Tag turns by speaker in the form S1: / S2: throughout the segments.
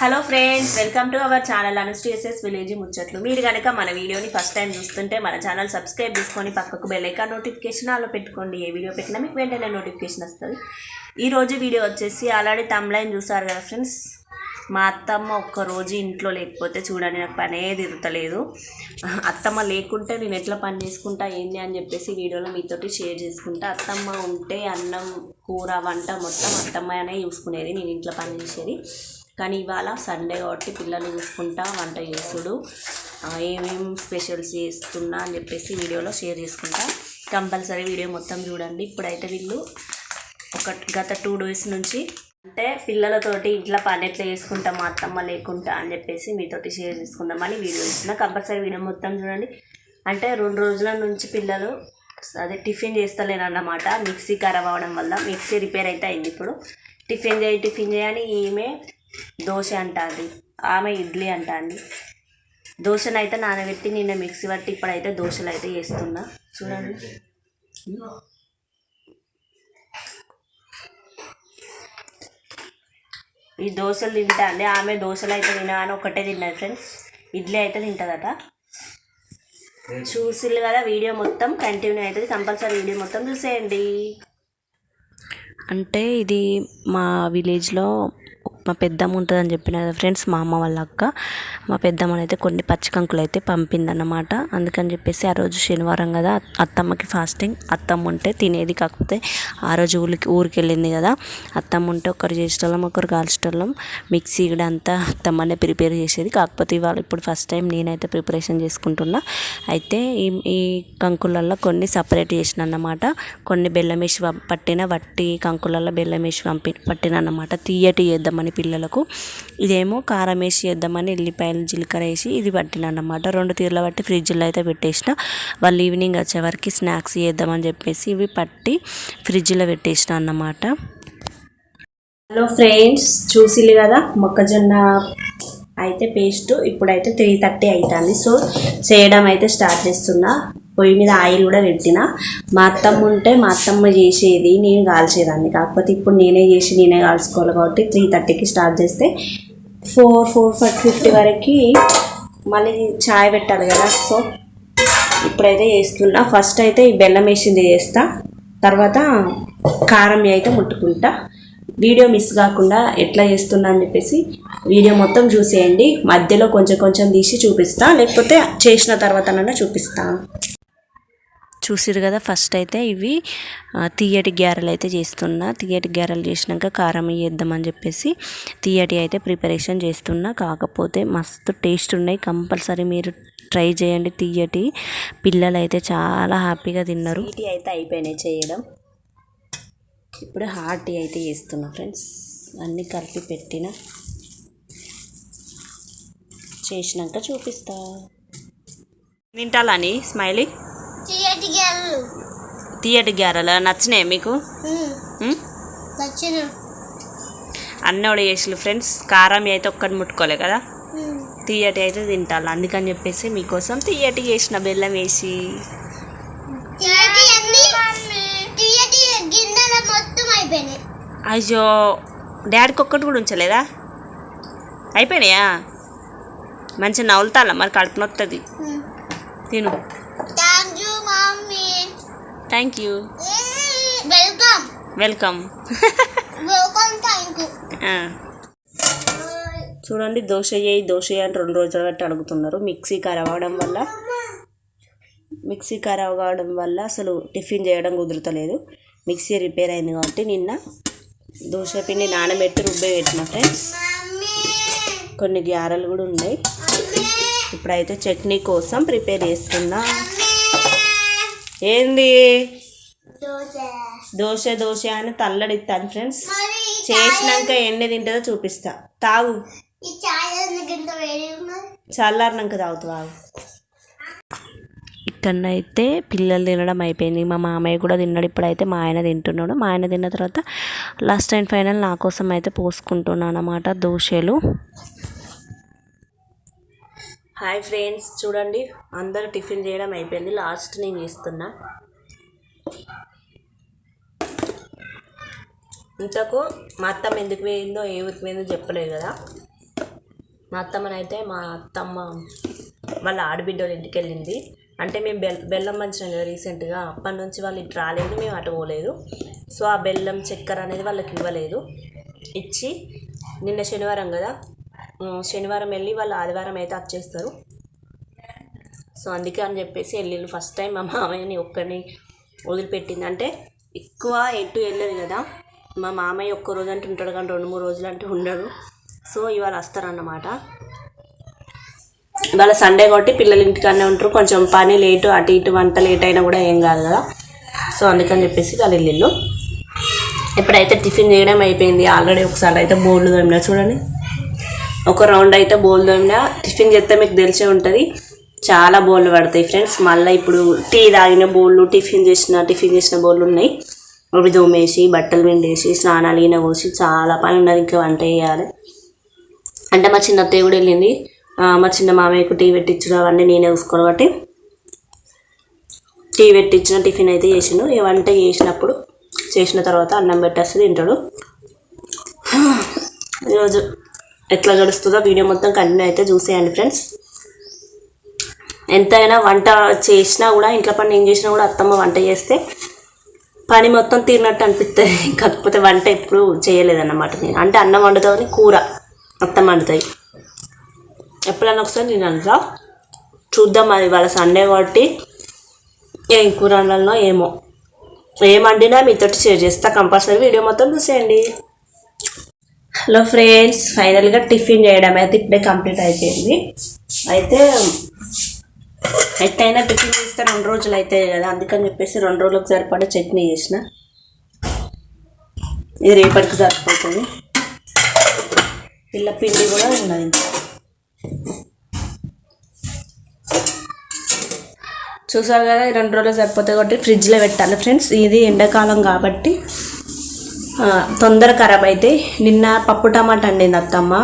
S1: Hello friends welcome to our channel అనుస్టీఎస్ఎస్ village ముచ్చట్లు మీరు కనుక మన వీడియోని ఫస్ట్ టైం చూస్తుంటే మన ఛానల్ సబ్స్క్రైబ్ చేసుకొని పక్కకు బెల్ నోటిఫికేషన్ అలా పెట్టుకోండి. ఏ వీడియో పెట్టినా మీకు వెంటనే నోటిఫికేషన్ వస్తుంది. ఈరోజు వీడియో వచ్చేసి ఆల్రెడీ తమ్లైన్ చూసారు కదా ఫ్రెండ్స్ మా అత్తమ్మ ఒక్కరోజు ఇంట్లో లేకపోతే చూడండి నాకు పనే తిరుగుతలేదు. అత్తమ్మ లేకుంటే నేను ఎట్లా పని చేసుకుంటా ఏంది అని చెప్పేసి వీడియోలో మీతోటి షేర్ చేసుకుంటా. అత్తమ్మ ఉంటే అన్నం కూర వంట మొత్తం అత్తమ్మ అనే చూసుకునేది. నేను ఇంట్లో పని చేసేది. కానీ ఇవాళ సండే కాబట్టి పిల్లలు చూసుకుంటా వంట చేసుడు. ఏమేం స్పెషల్స్ చేస్తున్నా అని చెప్పేసి వీడియోలో షేర్ చేసుకుంటా. కంపల్సరీ వీడియో మొత్తం చూడండి. ఇప్పుడైతే వీళ్ళు ఒక గత టూ డేస్ నుంచి అంటే పిల్లలతోటి ఇంట్లో పని ఎట్లా చేసుకుంటాం మా అత్తమ్మ లేకుంటా అని చెప్పేసి మీతోటి షేర్ చేసుకుందామని వీడియో ఇస్తున్నా కంపల్సరీ వీడియో మొత్తం చూడండి. అంటే రెండు రోజుల నుంచి పిల్లలు అదే టిఫిన్ చేస్తలేనన్నమాట మిక్సీ ఖరాబ్ అవ్వడం వల్ల మిక్సీ రిపేర్ అయితే అయింది ఇప్పుడు. టిఫిన్ చేయి టిఫిన్ చేయని ఈమె దోశ అంటుంది ఆమె ఇడ్లీ అంటుంది. దోశను అయితే నానబెట్టి నిన్న మిక్సీ పట్టి ఇప్పుడైతే దోశలు అయితే చేస్తున్నా. చూడండి. ఈ దోశలు తింటా అండి. ఆమె దోశలు అయితే తినా అని ఒకటే తిన్నది ఫ్రెండ్స్. ఇడ్లీ అయితే తింటుందట. చూసిల్లు కదా వీడియో మొత్తం. కంటిన్యూ అవుతుంది. కంపల్సరీ వీడియో మొత్తం చూసేయండి. అంటే ఇది మా విలేజ్లో మా పెద్దమ్మ ఉంటుందని చెప్పిన కదా ఫ్రెండ్స్ మా అమ్మ వాళ్ళ అక్క. మా పెద్దమ్మని అయితే కొన్ని పచ్చికంకులు అయితే పంపిందన్నమాట. అందుకని చెప్పేసి ఆ రోజు శనివారం కదా అత్తమ్మకి ఫాస్టింగ్ అత్తమ్మ ఉంటే తినేది కాకపోతే ఆ రోజు ఊరికి ఊరికి వెళ్ళింది కదా. అత్తమ్మ ఉంటే ఒకరు చేసేటోళ్ళం ఒకరు కాల్చేటోళ్ళం. మిక్సీ కూడా అంతా అత్తమ్మనే ప్రిపేర్ చేసేది. కాకపోతే ఇవాళ ఇప్పుడు ఫస్ట్ టైం నేనైతే ప్రిపరేషన్ చేసుకుంటున్నా. అయితే ఈ ఈ కంకులల్లో కొన్ని సపరేట్ చేసిన అన్నమాట కొన్ని బెల్లం వేసి పట్టిన వట్టి కంకులల్లో బెల్లం వేసి పంపి పట్టిన అన్నమాట తీయటి చేద్దామని పిల్లలకు ఇదేమో కారం వేసి వేద్దామని ఎల్లిపాయలు జీలకర్ర వేసి ఇది పట్టిన అన్నమాట రెండు తీర్ల పట్టి ఫ్రిడ్జ్లో అయితే పెట్టేసిన. వాళ్ళు ఈవినింగ్ వచ్చేవరకు స్నాక్స్ చేద్దామని చెప్పేసి ఇవి పట్టి ఫ్రిడ్జ్లో పెట్టేసిన అన్నమాట. హలో ఫ్రెండ్స్ చూసిల్లు కదా? మొక్కజొన్న అయితే పేస్ట్ ఇప్పుడైతే త్రీ థర్టీ అవుతుంది సో చేయడం అయితే స్టార్ట్ చేస్తున్నా. పొయ్యి మీద ఆయిల్ కూడా పెట్టిన. మా అత్తమ్మ ఉంటే మా అత్తమ్మ చేసేది నేను కాల్చేదాన్ని. కాకపోతే ఇప్పుడు నేనే చేసి నేనే కాల్చుకోవాలి కాబట్టి త్రీ థర్టీకి స్టార్ట్ చేస్తే ఫోర్ ఫోర్ ఫైవ్ ఫిఫ్టీ వరకు మళ్ళీ చాయ్ పెట్టాలి కదా. సో ఇప్పుడైతే చేస్తున్నా. ఫస్ట్ అయితే ఈ బెల్లం వేసింది చేస్తా. తర్వాత కారం అయితే ముట్టుకుంటా. వీడియో మిస్ కాకుండా ఎట్లా చేస్తున్నా అని చెప్పేసి వీడియో మొత్తం చూసేయండి. మధ్యలో కొంచెం కొంచెం తీసి చూపిస్తా. లేకపోతే చేసిన తర్వాతనన్నా చూపిస్తా. చూసిరు కదా ఫస్ట్ అయితే ఇవి తీయటి గ్యారెలు అయితే చేస్తున్నా. తీయటి గ్యారెలు చేసినాక కారం వేద్దామని చెప్పేసి తీయటి అయితే ప్రిపరేషన్ చేస్తున్నా. కాకపోతే మస్తు టేస్ట్ ఉన్నాయి. కంపల్సరీ మీరు ట్రై చేయండి తీయటి. పిల్లలు అయితే చాలా హ్యాపీగా తిన్నారు. అయితే అయిపోయినాయి చేయడం. ఇప్పుడు హాట్ టీ అయితే చేస్తున్నా ఫ్రెండ్స్. అన్నీ కలిపి పెట్టిన. చేసినాక చూపిస్తా. తింటాలని స్మైలీ?
S2: తీయటి
S1: గ్యారెలు. నచ్చినాయి మీకు? అన్నోడు చేసిన ఫ్రెండ్స్. కారం అయితే ఒక్కటి ముట్టుకోలే కదా? తీయటి అయితే తింటాను అందుకని చెప్పేసి మీకోసం తీయటి చేసిన బెల్లం వేసి.
S2: అయిపోయినాయి
S1: అయ్యో డాడీకి ఒక్కటి కూడా ఉంచలేదా? అయిపోయినాయా? మంచిగా నవ్వులుతాలా మరి కడుపు నొస్తుంది తిను.
S2: Thank you mummy.
S1: Thank you
S2: welcome
S1: welcome
S2: welcome thank you
S1: చూడండి దోశ చేయి దోశ అని రెండు రోజులు బట్టి అడుగుతున్నారు. మిక్సీ ఖరాబ్ అవడం వల్ల. మిక్సీ ఖరాబ్ కావడం వల్ల అసలు టిఫిన్ చేయడం కుదురుతలేదు. మిక్సీ రిపేర్ అయింది కాబట్టి నిన్న దోశ పిండి నానబెట్టి రుబ్బే పెట్టిన ఫ్రెండ్స్. కొన్ని గ్యారెలు కూడా ఉన్నాయి. ఇప్పుడైతే చట్నీ కోసం ప్రిపేర్ చేస్తున్నా. ఏంది?
S2: దోశ
S1: దోశ అని తల్లడిస్తాను ఫ్రెండ్స్. చేసినాక ఎన్ని తింటుందో చూపిస్తా. తాగు. చల్లారినాక తాగుతావు ఇక్కడనైతే పిల్లలు తినడం అయిపోయింది. మా మామయ్య కూడా తిన్నాడు. ఇప్పుడైతే మా ఆయన తింటున్నాడు. మా ఆయన తిన్న తర్వాత లాస్ట్ అండ్ ఫైనల్ నా కోసం అయితే పోసుకుంటున్నాను అనమాట దోశలు. హాయ్ ఫ్రెండ్స్ చూడండి. అందరూ టిఫిన్ చేయడం అయిపోయింది. లాస్ట్ నేను చేస్తున్నా. ఇంతకు మా అత్తమ్మ ఎందుకు పోయిందో ఏ ఊరికి చెప్పలేదు కదా. మా అత్తమ్మనైతే మా అత్తమ్మ వాళ్ళ ఆడబిడ్డోళ్ళ ఇంటికి వెళ్ళింది. అంటే మేము బెల్ బెల్లం మంచిగా కదా రీసెంట్గా. అప్పటి నుంచి వాళ్ళు ఇటు రాలేదు మేము అటు పోలేదు. సో ఆ బెల్లం చక్కెర అనేది వాళ్ళకి ఇవ్వలేదు. ఇచ్చి నిన్న శనివారం కదా శనివారం వెళ్ళి వాళ్ళు ఆదివారం అయితే వచ్చేస్తారు సో అందుకే అని చెప్పేసి వెళ్ళిళ్ళు. ఫస్ట్ టైం మా మామయ్యని ఒక్కరిని వదిలిపెట్టింది. అంటే ఎక్కువ ఎటు వెళ్ళదు కదా. మా మామయ్య ఒక్క రోజు అంటే ఉంటాడు కానీ రెండు మూడు రోజులు అంటే ఉండడు. సో ఇవాళ వస్తారన్నమాట. వాళ్ళ సండే కాబట్టి పిల్లలు ఇంటికాడనే ఉంటారు. కొంచెం పని లేటు అటు ఇటు వంట లేట్ అయినా కూడా ఏం కాదు కదా. సో అందుకని చెప్పేసి వాళ్ళు వెళ్ళిళ్ళు. ఇప్పుడైతే టిఫిన్ చేయడం అయిపోయింది ఆల్రెడీ ఒకసారి అయితే బోర్లు తోమినా చూడండి. ఒక రౌండ్ అయితే బోల్ తోమినా టిఫిన్ చేస్తే మీకు తెలిసే ఉంటుంది. చాలా బోళ్ళు పడతాయి ఫ్రెండ్స్. మళ్ళీ ఇప్పుడు టీ తాగిన బోళ్ళు టిఫిన్ చేసిన టిఫిన్ చేసిన బోళ్ళు ఉన్నాయి. అవి దోమేసి బట్టలు పిండేసి స్నానాలు ఈయన పోసి చాలా పని ఉన్నది ఇంకా వంట చేయాలి. అంటే మా చిన్నత్తయ్య కూడా వెళ్ళింది. మా చిన్న మామయ్యకు టీ పెట్టించడం అవన్నీ నేనే చూసుకోను కాబట్టి. టీ పెట్టించిన టిఫిన్ అయితే చేసిండు. ఈ వంట చేసినప్పుడు చేసిన తర్వాత అన్నం పెట్టేస్తే తింటాడు. ఈరోజు ఎట్లా గడుస్తుందో వీడియో మొత్తం కంటిన్యూ అయితే చూసేయండి ఫ్రెండ్స్. ఎంతైనా వంట చేసినా కూడా ఇంట్లో పని ఏం చేసినా కూడా అత్తమ్మ వంట చేస్తే పని మొత్తం తీరినట్టు అనిపిస్తుంది కాకపోతే వంట ఎప్పుడు చేయలేదన్నమాట నేను. అంటే అన్నం వండుతామని కూర అత్తమ్మ వండుతాయి. ఎప్పుడైనా ఒకసారి నేను అంటా చూద్దాం అది వాళ్ళ సండే కాబట్టి. ఏం కూర వండాలనో ఏమో ఏమండినా మీతోటి షేర్ చేస్తా కంపల్సరీ వీడియో మొత్తం చూసేయండి. హలో ఫ్రెండ్స్ ఫైనల్గా టిఫిన్ చేయడం అయితే ఇప్పుడే కంప్లీట్ అయిపోయింది. అయితే ఎట్టయినా టిఫిన్ చేస్తే రెండు రోజులు అవుతాయి కదా అందుకని చెప్పేసి రెండు రోజులకు సరిపడా చట్నీ చేసిన. ఇది రేపటికి సరిపోతుంది. పిల్ల పిండి కూడా ఉన్నది ఇంకా. చూసారు కదా రెండు రోజులు సరిపోతే కాబట్టి ఫ్రిడ్జ్లో పెట్టాలి ఫ్రెండ్స్ ఇది ఎండాకాలం కాబట్టి తొందర ఖరాబ్ అయితే. నిన్న పప్పు టమాటా అండింది అత్తమ్మ.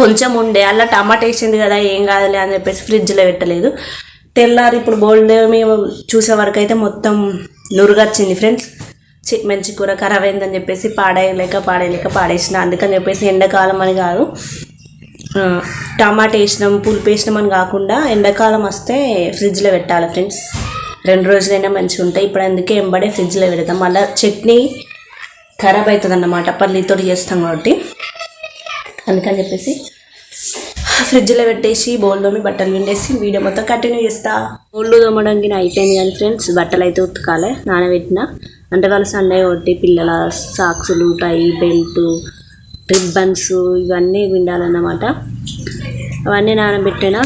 S1: కొంచెం ఉండే అలా టమాటా వేసింది కదా ఏం కాదులే అని చెప్పేసి ఫ్రిడ్జ్లో పెట్టలేదు. తెల్లారి ఇప్పుడు బోల్డ్ మేము చూసే వరకు అయితే మొత్తం నురుగొచ్చింది ఫ్రెండ్స్ చి మంచి కూర ఖరాబ్ అయిందని చెప్పేసి పాడేయలేక పాడేయలేక పాడేసిన. అందుకని చెప్పేసి ఎండాకాలం అని కాదు. టమాటా వేసినాం పులుపు వేసినాం అని కాకుండా ఎండాకాలం వస్తే ఫ్రిడ్జ్లో పెట్టాలి ఫ్రెండ్స్. రెండు రోజులైనా మంచిగా ఉంటాయి. ఇప్పుడు అందుకే ఎంబడే ఫ్రిడ్జ్లో పెడతాం. మళ్ళీ చట్నీ ఖరాబ్ అవుతుంది అన్నమాట పల్లీతో చేస్తాం కాబట్టి. అందుకని చెప్పేసి ఫ్రిడ్జ్లో పెట్టేసి బౌల్లోని బట్టలు పిండేసి వీడియో మొత్తం కంటిన్యూ చేస్తా. బౌళ్ళు తోమడానికి అయిపోయింది కానీ ఫ్రెండ్స్ బట్టలు అయితే ఉతకాలే నానబెట్టిన. అంటే వాళ్ళు సండే కొట్టి పిల్లల సాక్సులు టై బెల్ట్ రిబ్బన్స్ ఇవన్నీ పిండాలన్నమాట. అవన్నీ నానబెట్టిన?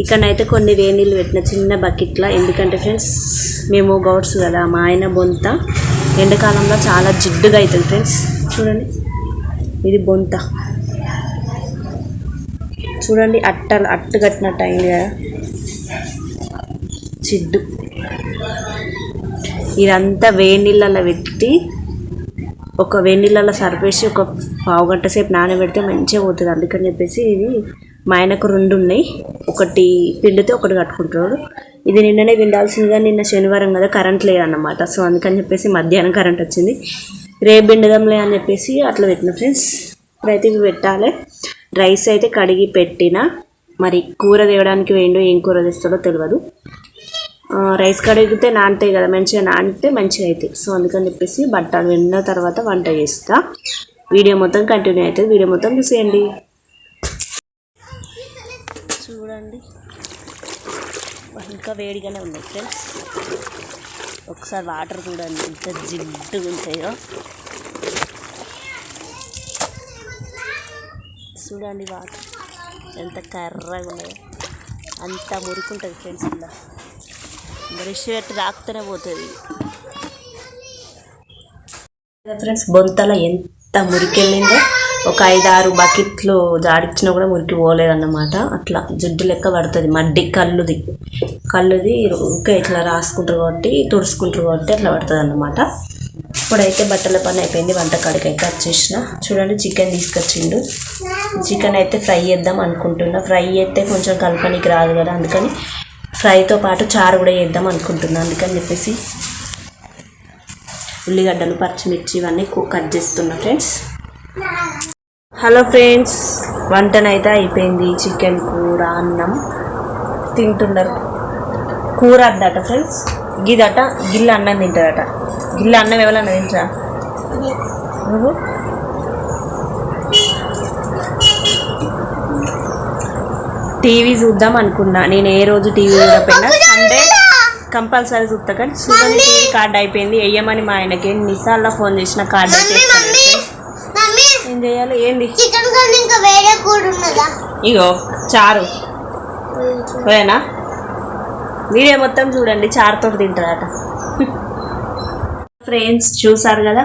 S1: ఇక్కడనైతే కొన్ని వేనీళ్ళు పెట్టిన చిన్న బకెట్లో. ఎందుకంటే ఫ్రెండ్స్ మేము గౌడ్స్ కదా మా ఆయన బొంత. ఎండాకాలంలో చాలా జిడ్డుగా అవుతుంది ఫ్రెండ్స్. చూడండి ఇది బొంత. చూడండి అట్ట అట్టు కట్టినట్టు అయింది కదా. జిడ్డు. ఇదంతా వేడి పెట్టి ఒక వేడి నీళ్ళల్లో సరిపేసి ఒక పావు గంట సేపు నానబెడితే మంచిగా పోతుంది. అందుకని చెప్పేసి ఇది మా ఆయనకు రెండు ఉన్నాయి. ఒకటి పిండితే ఒకటి కట్టుకుంటాడు ఇది నిన్ననే విండాల్సిందిగా నిన్న శనివారం కదా కరెంట్ లేదన్నమాట. సో అందుకని చెప్పేసి మధ్యాహ్నం కరెంట్ వచ్చింది. రేపు పిండదంలే అని చెప్పేసి అట్లా పెట్టిన ఫ్రెండ్స్. ఇప్పుడైతే ఇవి పెట్టాలి. రైస్ అయితే కడిగి పెట్టిన మరి కూర తేవడానికి వేయండు ఏం కూర తెస్తాడో తెలియదు. రైస్ కడిగితే నానతాయి కదా మంచిగా నానితే మంచిగా అవుతాయి. సో అందుకని చెప్పేసి బట్టలు విన్న తర్వాత వంట చేస్తా. వీడియో మొత్తం కంటిన్యూ అవుతుంది. వీడియో మొత్తం చూసేయండి. చూడండి. ఇంకా వేడిగానే ఉన్నాయి ఫ్రెండ్స్. ఒకసారి వాటర్ చూడండి ఎంత జిడ్డుగా ఉంటాయో. చూడండి వాటర్ ఎంత కర్రగా ఉన్నాయో. అంత మురుకుంటుంది ఫ్రెండ్స్ ఇలా. బ్రష్ పెట్టి రాకుతూనే పోతుంది. ఫ్రెండ్స్ బొంతల ఎంత మురికి వెళ్ళిందో ఒక ఐదు ఆరు బకెట్లు జాడిచ్చినా కూడా మురికి పోలేదన్నమాట. అట్లా జిడ్డు లెక్క పడుతుంది మడ్డి కళ్ళుది. కళ్ళుది ఇంకా ఇట్లా రాసుకుంటారు కాబట్టి తుడుచుకుంటారు కాబట్టి అట్లా పడుతుంది అన్నమాట ఇప్పుడైతే బట్టల పని అయిపోయింది వంట కాడికి అయితే వచ్చేసిన. చూడండి చికెన్ తీసుకొచ్చిండు. చికెన్ అయితే ఫ్రై చేద్దాం అనుకుంటున్నా. ఫ్రై చేస్తే కొంచెం కలపనికి రాదు కదా అందుకని ఫ్రైతో పాటు చారు కూడా చేద్దాం అనుకుంటున్నాను అందుకని చెప్పేసి ఉల్లిగడ్డలు పచ్చిమిర్చి ఇవన్నీ కట్ చేస్తున్నా ఫ్రెండ్స్. హలో ఫ్రెండ్స్ వంటనైతే అయిపోయింది. చికెన్ కూర అన్నం తింటున్నారు. కూర అద్దట ఫ్రెండ్స్. గిదట గిల్ల అన్నం తింటుందట గిల్ల అన్నం ఎవరన్నా తింటారా? నువ్వు? టీవీ చూద్దాం అనుకున్నా. నేను ఏ రోజు టీవీ చూడకపోయినా సండే కంపల్సరీ చూస్తా. కానీ సుమన్ టీవీ కార్డ్ అయిపోయింది. వెయ్యమని మా ఆయనకి ఎన్నిసార్లు ఫోన్ చేసిన కార్డ్ ఏం చేయాలి? ఏంది? ఇగో చారు. ఓకేనా వీడియో మొత్తం చూడండి. చారుతో తింటారట. ఫ్రెండ్స్ చూసారు కదా?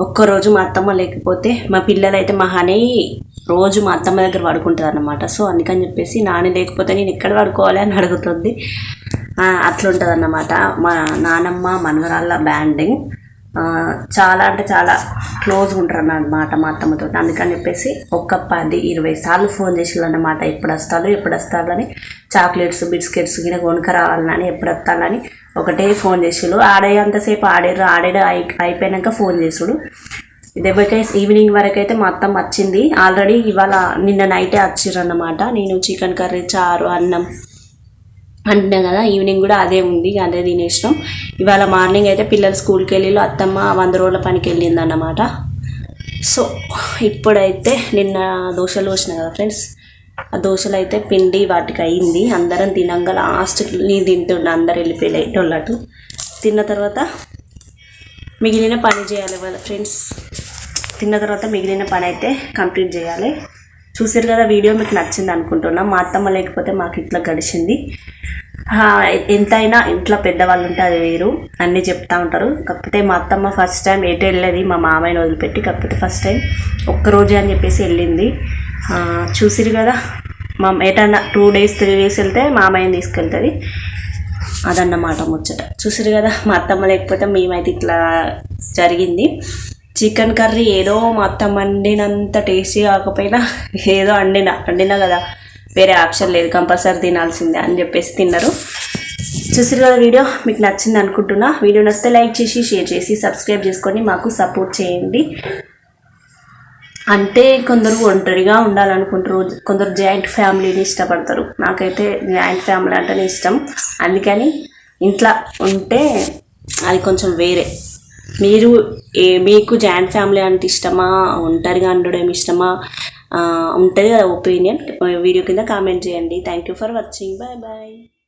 S1: ఒక్కరోజు మా అత్తమ్మ లేకపోతే మా పిల్లలు అయితే మా హనీ రోజు మా అత్తమ్మ దగ్గర పడుకుంటుంది అన్నమాట సో అందుకని చెప్పేసి నాని లేకపోతే నేను ఎక్కడ పడుకోవాలి అని అడుగుతుంది. అట్లుంటుంది అన్నమాట మా నానమ్మ మనవరాళ్ళ బ్యాండింగ్. చాలా అంటే చాలా క్లోజ్గా ఉంటారు అన్నమాట మా అత్తమ్మతో అందుకని చెప్పేసి ఒక పది ఇరవై సార్లు ఫోన్ చేసిళ్ళు అన్నమాట ఎప్పుడు వస్తారు ఎప్పుడు వస్తారు అని చాక్లెట్స్ బిస్కెట్స్ గిన కొనుక రావాలని ఎప్పుడు వస్తానని ఒకటే ఫోన్ చేసాడు ఆడే అంతసేపు ఆడేరు ఆడాడు అయి అయిపోయాక ఫోన్ చేసుడు దెబ్బకైస్ ఈవినింగ్ వరకు అయితే మా అత్తమ్మ వచ్చింది ఆల్రెడీ ఇవాళ నిన్న నైటే వచ్చిర్రన్నమాట నేను చికెన్ కర్రీ చారు అన్నం అంటున్నా కదా ఈవినింగ్ కూడా అదే ఉంది అదే తినేసినాం. ఇవాళ మార్నింగ్ అయితే పిల్లలు స్కూల్కి వెళ్ళి అత్తమ్మ వంద రోజుల పనికి వెళ్ళింది అన్నమాట సో ఇప్పుడైతే నిన్న దోశలు పోసిన కదా ఫ్రెండ్స్ ఆ దోశలు అయితే పిండి వాటికి అయింది. అందరం తినంగా లాస్ట్ నీ తింటుండే అందరు వెళ్ళిపోయేటోళ్ళటు తిన్న తర్వాత మిగిలిన పని చేయాలి వాళ్ళ ఫ్రెండ్స్. తిన్న తర్వాత మిగిలిన పని అయితే కంప్లీట్ చేయాలి. చూసారు కదా వీడియో మీకు నచ్చింది అనుకుంటున్నాం. మా అత్తమ్మ లేకపోతే మాకు ఇట్లా గడిచింది. ఎంతైనా ఇంట్లో పెద్దవాళ్ళు ఉంటే అది వేరు. అన్నీ చెప్తా ఉంటారు. కాకపోతే మా అత్తమ్మ ఫస్ట్ టైం ఎటు వెళ్ళేది మా మామయ్యని వదిలిపెట్టి కాకపోతే ఫస్ట్ టైం ఒక్కరోజే అని చెప్పేసి వెళ్ళింది. చూసిరు కదా? మా ఎటన్నా టూ డేస్ త్రీ డేస్ వెళ్తే మామయ్యని తీసుకెళ్తుంది. అదన్నమాట ముచ్చట. చూసారు కదా మా అత్తమ్మ లేకపోతే మేమైతే ఇట్లా జరిగింది. చికెన్ కర్రీ ఏదో మా అత్తమ్మ వండినంత టేస్టీ కాకపోయినా ఏదో వండిన. వండినా కదా వేరే ఆప్షన్ లేదు కంపల్సరీ తినాల్సిందే అని చెప్పేసి తిన్నారు. చూసారు కదా వీడియో మీకు నచ్చింది అనుకుంటున్నా. వీడియో నచ్చితే లైక్ చేసి షేర్ చేసి సబ్స్క్రైబ్ చేసుకొని మాకు సపోర్ట్ చేయండి. అంటే కొందరు ఒంటరిగా ఉండాలనుకుంటారు. కొందరు జాయింట్ ఫ్యామిలీని ఇష్టపడతారు. నాకైతే జాయింట్ ఫ్యామిలీ అంటేనే ఇష్టం. అందుకని ఇంట్లో ఉంటే అది కొంచెం వేరే. మీరు ఏ మీకు జాయింట్ ఫ్యామిలీ అంటే ఇష్టమా? ఒంటరిగా ఉండడం ఇష్టమా? ఉంటుంది కదా ఒపీనియన్. వీడియో కింద కామెంట్ చేయండి. Thank you for watching bye bye